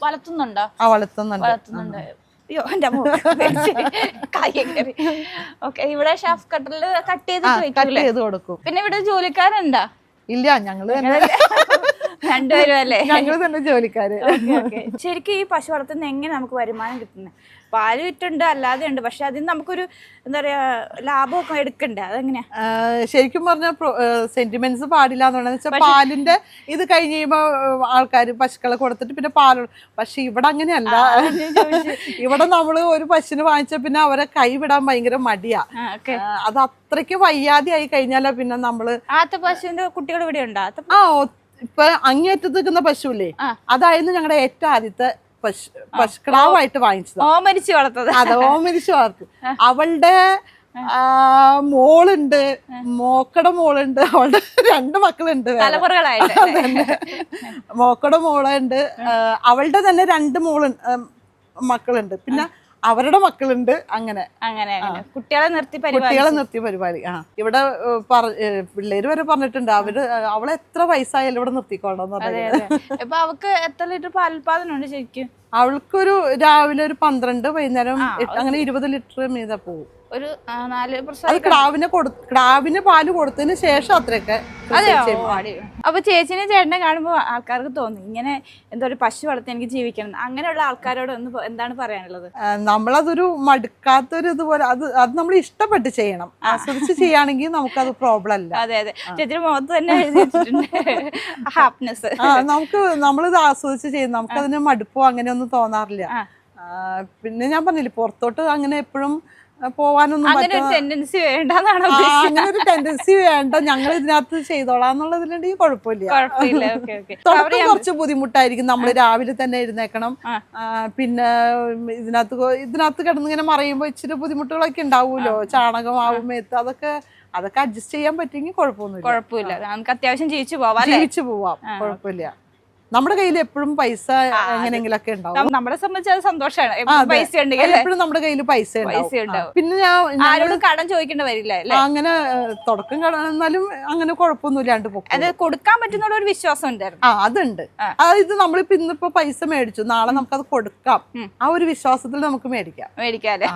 വളർത്തുന്നുണ്ടോ? ആ വളർത്തുന്നുണ്ട്. വളർത്തുന്നുണ്ട്. അയ്യോ എന്റെ കൈ ഓക്കെ ഇവിടെ ഷാഫ് കട്ടറിൽ കട്ട് ചെയ്ത് കട്ട് ചെയ്ത് കൊടുക്കും. പിന്നെ ഇവിടെ ജോലിക്കാരുണ്ടാ ഇല്ല ഞങ്ങൾ രണ്ടുപേരും അല്ലേ? തന്നെ ജോലിക്കാര്. ശരിക്കും ഈ പശു വളർത്തുന്ന എങ്ങനെ നമുക്ക് വരുമാനം കിട്ടുന്നത് പാൽ വിറ്റുണ്ട് അല്ലാതെ ഉണ്ട്. പക്ഷെ അതിന് നമുക്കൊരു എന്താ പറയാ ലാഭമൊക്കെ എടുക്കണ്ടേ? അതെങ്ങനെയാ? ശരിക്കും പറഞ്ഞ സെന്റിമെന്റ്സ് പാടില്ല എന്നുള്ളത് വെച്ചാൽ പാലിന്റെ ഇത് കഴിഞ്ഞ് കഴിയുമ്പോ ആൾക്കാർ പശുക്കളെ കൊടുത്തിട്ട് പിന്നെ പാൽ പക്ഷെ ഇവിടെ അങ്ങനെയല്ല. ഇവിടെ നമ്മൾ ഒരു പശുവിനെ വാങ്ങിച്ച പിന്നെ അവരെ കൈവിടാൻ ഭയങ്കര മടിയാ. അത് അത്രയ്ക്ക് വയ്യാതെ ആയി കഴിഞ്ഞാലാ പിന്നെ നമ്മൾ ആ പശുവിന്റെ കുട്ടികൾ ഇവിടെ ഉണ്ടോ? ആ ഇപ്പൊ അങ്ങേറ്റത്ത് നിൽക്കുന്ന പശുല്ലേ. അതായിരുന്നു ഞങ്ങളുടെ ഏറ്റവും ആദ്യത്തെ പശു പശുക്കിടാവായിട്ട് വാങ്ങിച്ചത്. ഓമരിച്ച് വളർത്തത്. അതെ ഓമരിച്ചു വളർത്തു. അവളുടെ മോളുണ്ട്. മോക്കടെ മോളുണ്ട്. അവളുടെ രണ്ട് മക്കളുണ്ട്. മോക്കടെ മോളുണ്ട്. അവളുടെ തന്നെ രണ്ട് മോൾ മക്കളുണ്ട്. പിന്നെ അവരുടെ മക്കളുണ്ട് അങ്ങനെ. അങ്ങനെ അങ്ങനെ. കുട്ടികളെ നിർത്തി കുട്ടികളെ നിർത്തി പരിപാടി ആ. ഇവിടെ പിള്ളേര് വരെ പറഞ്ഞിട്ടുണ്ട്. അവർ അവളെ എത്ര വയസ്സായാലും ഇവിടെ നിർത്തിക്കോളണം ഇപ്പൊ അവക്ക് എത്ര ലിറ്റർ പാലുൽപാദനം ഉണ്ട് ശരിക്കും? അവൾക്കൊരു രാവിലെ ഒരു പന്ത്രണ്ട് വൈകുന്നേരം അങ്ങനെ ഇരുപത് ലിറ്റർ മീത പോകും ഒരു നാല് അത് ക്ലാവിനെ കൊടു ക്രാവിന് പാൽ കൊടുത്തതിന് ശേഷം അത്രയൊക്കെ. അപ്പൊ ചേച്ചിനെ ചേട്ടനെ കാണുമ്പോ ആൾക്കാർക്ക് തോന്നി ഇങ്ങനെ എന്തോ ഒരു പശു വളർത്തി എനിക്ക് ജീവിക്കണം. അങ്ങനെയുള്ള ആൾക്കാരോട് ഒന്ന് എന്താണ് പറയാനുള്ളത്? നമ്മളതൊരു മടുക്കാത്തൊരു ഇതുപോലെ അത് അത് നമ്മൾ ഇഷ്ടപ്പെട്ട് ചെയ്യണം. ആസ്വദിച്ച് ചെയ്യുകയാണെങ്കിൽ നമുക്കത് പ്രോബ്ലം അല്ല. അതെ അതെ. ചേച്ചിയുടെ മുഖത്ത് തന്നെ ഹാപ്പിനെസ് നമുക്ക് നമ്മളിത് ആസ്വദിച്ച് ചെയ്യും. നമുക്കതിന് മടുപ്പോ അങ്ങനെയൊന്നും തോന്നാറില്ല. പിന്നെ ഞാൻ പറഞ്ഞില്ലേ പുറത്തോട്ട് അങ്ങനെ എപ്പോഴും പോവാനൊന്നും ടെൻഡൻസി വേണ്ടെന്നാണ് ആ, ഉദ്ദേശിച്ചത്. അങ്ങനെ ഒരു ടെൻഡൻസി വേണ്ട. ഞങ്ങൾ ഇതിനകത്ത് ചെയ്തോളാം എന്നുള്ളതിലുണ്ടെങ്കിൽ കുഴപ്പമില്ല. തുടക്കം കുറച്ച് ബുദ്ധിമുട്ടായിരിക്കും. നമ്മൾ രാവിലെ തന്നെ എഴുന്നേക്കണം. പിന്നെ ഇതിനകത്ത് ഇതിനകത്ത് കിടന്നിങ്ങനെ മറയുമ്പോൾ ഇച്ചിരി ബുദ്ധിമുട്ടുകളൊക്കെ ഉണ്ടാവുമല്ലോ. ചാണകമാവും മേത്ത് അതൊക്കെ അതൊക്കെ അഡ്ജസ്റ്റ് ചെയ്യാൻ പറ്റുമെങ്കിൽ കുഴപ്പമൊന്നുമില്ല. കുഴപ്പമില്ല. നമുക്ക് അത്യാവശ്യം ജീവിച്ചു പോവാം ജീവിച്ചു പോവാം. കുഴപ്പമില്ല. നമ്മുടെ കയ്യിൽ എപ്പോഴും പൈസ എങ്ങനെയെങ്കിലൊക്കെ ഉണ്ടാവും. നമ്മളെ സംബന്ധിച്ച് അത് സന്തോഷമാണ്. പൈസ എപ്പോഴും നമ്മുടെ കയ്യിൽ പൈസ ഉണ്ടാവും. പൈസ ഉണ്ടാവും. പിന്നെ ഞാൻ ആരോടും കടം ചോദിക്കേണ്ട വരില്ല അങ്ങനെ തുടക്കം കടന്നാലും അങ്ങനെ കുഴപ്പമൊന്നുമില്ലാണ്ട് പോകും അത് കൊടുക്കാൻ പറ്റുന്ന ഒരു വിശ്വാസം ഉണ്ടായിരുന്നു. ആ അതുണ്ട്. അതായത് നമ്മളിപ്പോ ഇന്നിപ്പോ പൈസ മേടിച്ചു. നാളെ നമുക്കത് കൊടുക്കാം. ആ ഒരു വിശ്വാസത്തിൽ നമുക്ക് മേടിക്കാം. മേടിക്കാല്ലേ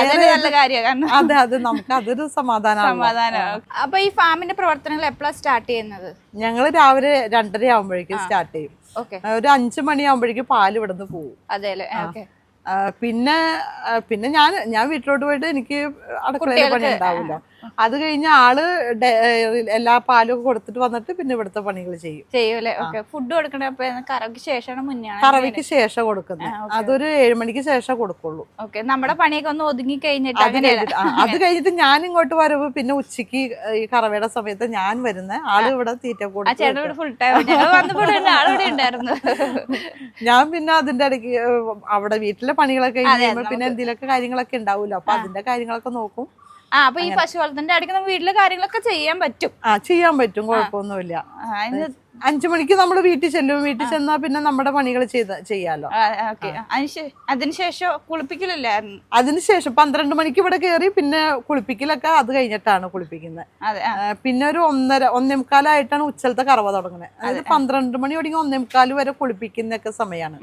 അതൊരു നല്ല കാര്യമാണ് അതെ അതെ നമുക്ക് അതൊരു സമാധാനമാണ് സമാധാനം. അപ്പൊ ഈ ഫാമിന്റെ പ്രവർത്തനങ്ങൾ എപ്പോഴാണ് സ്റ്റാർട്ട് ചെയ്യുന്നത്? ഞങ്ങൾ രാവിലെ രണ്ടര ആവുമ്പോഴേക്കും സ്റ്റാർട്ട് ചെയ്യും. ഒരു അഞ്ചു മണിയാകുമ്പോഴേക്കും പാൽ ഇവിടുന്ന് പോകും ആ, പിന്നെ പിന്നെ ഞാൻ ഞാൻ വീട്ടിലോട്ട് പോയിട്ട് എനിക്ക് അടുക്കളയിലെ പണി ഉണ്ടാവില്ല. അത് കഴിഞ്ഞ ആൾ എല്ലാ പാലും കൊടുത്തിട്ട് വന്നിട്ട് പിന്നെ ഇവിടുത്തെ പണികൾ ചെയ്യും. ചെയ്യൂലേ ഓക്കെ. ഫുഡ് കൊടുക്കണ കറവിക്ക് കറവയ്ക്ക് ശേഷമാണ് മുന്നെയാണ് കറവയ്ക്ക് ശേഷം കൊടുക്കുന്നത്. അതൊരു ഏഴ് മണിക്ക് ശേഷം കൊടുക്കുള്ളൂ. ഓക്കെ. നമ്മുടെ പണിയൊക്കെ ഒന്ന് ഒതുങ്ങി കഴിഞ്ഞിട്ട് അത് കഴിഞ്ഞിട്ട് ഞാൻ ഇങ്ങോട്ട് വരുമ്പോ പിന്നെ ഉച്ചയ്ക്ക് ഈ കറവയുടെ സമയത്ത് ഞാൻ വരുന്ന. ആൾ ഇവിടെ തീറ്റ കൊടുക്കും ഞാൻ പിന്നെ അതിന്റെ ഇടയ്ക്ക് അവിടെ വീട്ടിലെ പണികളൊക്കെ പിന്നെ എന്തെങ്കിലുമൊക്കെ കാര്യങ്ങളൊക്കെ ഉണ്ടാവൂല്ലോ. അപ്പൊ അതിന്റെ കാര്യങ്ങളൊക്കെ നോക്കും. ആ അപ്പൊ ഈ പശു ഇടയ്ക്ക് നമുക്ക് വീട്ടിലെ കാര്യങ്ങളൊക്കെ ചെയ്യാൻ പറ്റും. ആ ചെയ്യാൻ പറ്റും കുഴപ്പമൊന്നുമില്ല. അഞ്ചു മണിക്ക് നമ്മൾ വീട്ടിൽ ചെല്ലും. വീട്ടിൽ ചെന്നാ പിന്നെ നമ്മുടെ പണികൾ ചെയ്ത ചെയ്യാലോ. അതിനുശേഷം കുളിപ്പിക്കലില്ലായിരുന്നു? അതിനുശേഷം പന്ത്രണ്ട് മണിക്ക് ഇവിടെ കയറി പിന്നെ കുളിപ്പിക്കലൊക്കെ അത് കഴിഞ്ഞിട്ടാണ് കുളിപ്പിക്കുന്നത്. പിന്നെ ഒരു ഒന്നര ഒന്നേമുക്കാലായിട്ടാണ് ഉച്ചലത്തെ കറവ തുടങ്ങുന്നത്. അതായത് പന്ത്രണ്ട് മണി തുടങ്ങി ഒന്നേമുക്കാൽ വരെ കുളിപ്പിക്കുന്നൊക്കെ സമയമാണ്.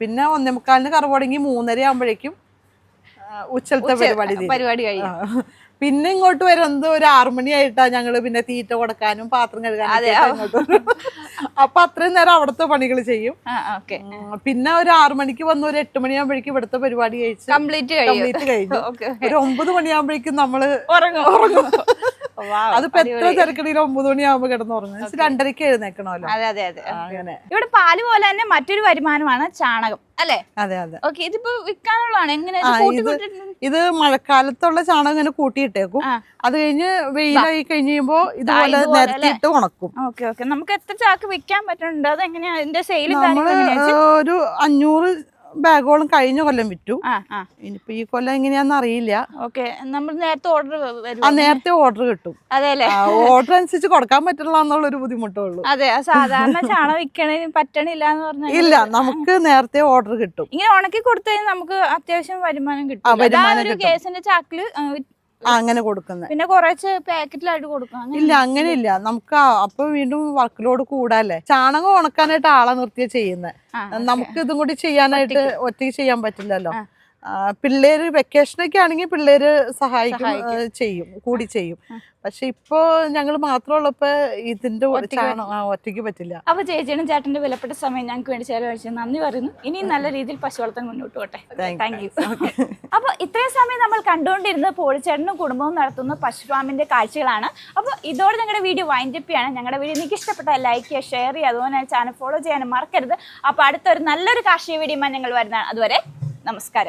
പിന്നെ ഒന്നേമുക്കാലിന് കറവ തുടങ്ങി മൂന്നര ആകുമ്പോഴേക്കും ആ, ഉച്ചലത്തെ പരിപാടി. പരിപാടി കഴിയും. പിന്നെ ഇങ്ങോട്ട് വരുന്നത് ഒരു മണിയായിട്ടാ ഞങ്ങൾ പിന്നെ തീറ്റ കൊടുക്കാനും പാത്രം കഴുകാനും അപ്പൊ അത്രയും നേരം അവിടുത്തെ പണികൾ ചെയ്യും. പിന്നെ ഒരു ആറു മണിക്ക് വന്ന് ഒരു എട്ട് മണിയാകുമ്പോഴേക്കും ഇവിടുത്തെ പരിപാടി കഴിച്ച് കംപ്ലീറ്റ് കംപ്ലീറ്റ് കഴിഞ്ഞു. ഒരു ഒമ്പത് മണിയാകുമ്പോഴേക്കും നമ്മൾ ഉറങ്ങും. അതിപ്പോ എത്ര തിരക്കടിയിൽ ഒമ്പത് മണിയാകുമ്പോ കിടന്ന് ഉറങ്ങും. രണ്ടരക്ക് എഴുന്നേക്കണമല്ലോ. അതെ അതെ അതെ. അങ്ങനെ. ഇവിടെ പാൽ പോലെ തന്നെ മറ്റൊരു വരുമാനമാണ് ചാണകം അല്ലേ? അതെ അതെ. ഓക്കെ ഇതിപ്പോ വിൽക്കാനുള്ളതാണ് എങ്ങനെ ഇത് കൂട്ടി മഴക്കാലത്തുള്ള ചാണകം ഇങ്ങനെ കൂട്ടിയിട്ടേക്കും ആ. അത് കഴിഞ്ഞ് വെയിലായി കഴിഞ്ഞ് കഴിയുമ്പോ ഇതുപോലെ നിരത്തിയിട്ട് ഉണക്കും. Okay okay. നമുക്ക് എത്ര ചാക്ക് വിൽക്കാൻ പറ്റുന്നുണ്ട്? അത് എങ്ങനെയാ അതിന്റെ സെയിൽ ഒരു അഞ്ഞൂറ് ബാഗോളം കഴിഞ്ഞ കൊല്ലം വിറ്റു. ഇനിയിപ്പോ ഈ കൊല്ലം എങ്ങനെയാന്ന് അറിയില്ല. ഓക്കെ നമ്മൾ നേരത്തെ ഓർഡർ ആ നേരത്തെ ഓർഡർ കിട്ടും. ഓർഡർ അനുസരിച്ച് കൊടുക്കാൻ പറ്റില്ല എന്നുള്ള ഒരു ബുദ്ധിമുട്ടേ അതെ സാധാരണ വിൽക്കണതിന് പറ്റണില്ല എന്ന് പറഞ്ഞാൽ ഇല്ല നമുക്ക് നേരത്തെ ഓർഡർ കിട്ടും. ഇങ്ങനെ ഉണക്കി കൊടുത്തു കഴിഞ്ഞാൽ നമുക്ക് അത്യാവശ്യം വരുമാനം കിട്ടും. കേസിന്റെ ചാക്കിൽ അങ്ങനെ കൊടുക്കുന്നത് പിന്നെ കുറച്ച് പാക്കറ്റിലായിട്ട് കൊടുക്കും. അങ്ങനെ ഇല്ല നമുക്ക് അപ്പൊ വീണ്ടും വർക്ക് ലോഡ് കൂടാല്ലേ? ചാണകം ഉണക്കാനായിട്ട് ആളെ നിർത്തിയ ചെയ്യുന്നത് നമുക്ക് ഇതും കൂടി ചെയ്യാനായിട്ട് ഒറ്റയ്ക്ക്. ചെയ്യാൻ പറ്റില്ലല്ലോ. പിള്ളേര് വെക്കേഷനൊക്കെ ആണെങ്കിൽ പിള്ളേര് സഹായിക്കും ചെയ്യും കൂടി ചെയ്യും. പക്ഷെ ഇപ്പോ ഞങ്ങൾ മാത്രമുള്ളപ്പോ ഇതിന്റെ ഒറ്റയ്ക്ക് പറ്റില്ല. അപ്പൊ ചേച്ചിയുടെ ചേട്ടന്റെ വിലപ്പെട്ട സമയം ഞങ്ങൾക്ക് വേണ്ടി ചെലവഴിച്ച് നന്ദി പറയുന്നു. ഇനി നല്ല രീതിയിൽ പശു വളർത്താൻ മുന്നോട്ട് പോട്ടെ താങ്ക് യു അപ്പൊ ഇത്രയും സമയം നമ്മൾ കണ്ടുകൊണ്ടിരുന്നത് പോളിച്ചേട്ടനും കുടുംബവും നടത്തുന്ന പശു ഫാമിന്റെ കാഴ്ചകളാണ്. അപ്പൊ ഇതോടെ ഞങ്ങളുടെ വീഡിയോ വൈൻഡപ്പ് ചെയ്യാണ്. ഞങ്ങളുടെ വീഡിയോ നിങ്ങൾക്ക് ഇഷ്ടപ്പെട്ട ലൈക്ക് ചെയ്യുക ഷെയർ ചെയ്യുക അതുപോലെ ചാനൽ ഫോളോ ചെയ്യാനും മറക്കരുത്. അപ്പൊ അടുത്തൊരു നല്ലൊരു കാർഷിക വീഡിയോ ഞങ്ങൾ വരുന്നതാണ്. അതുവരെ നമസ്കാരം.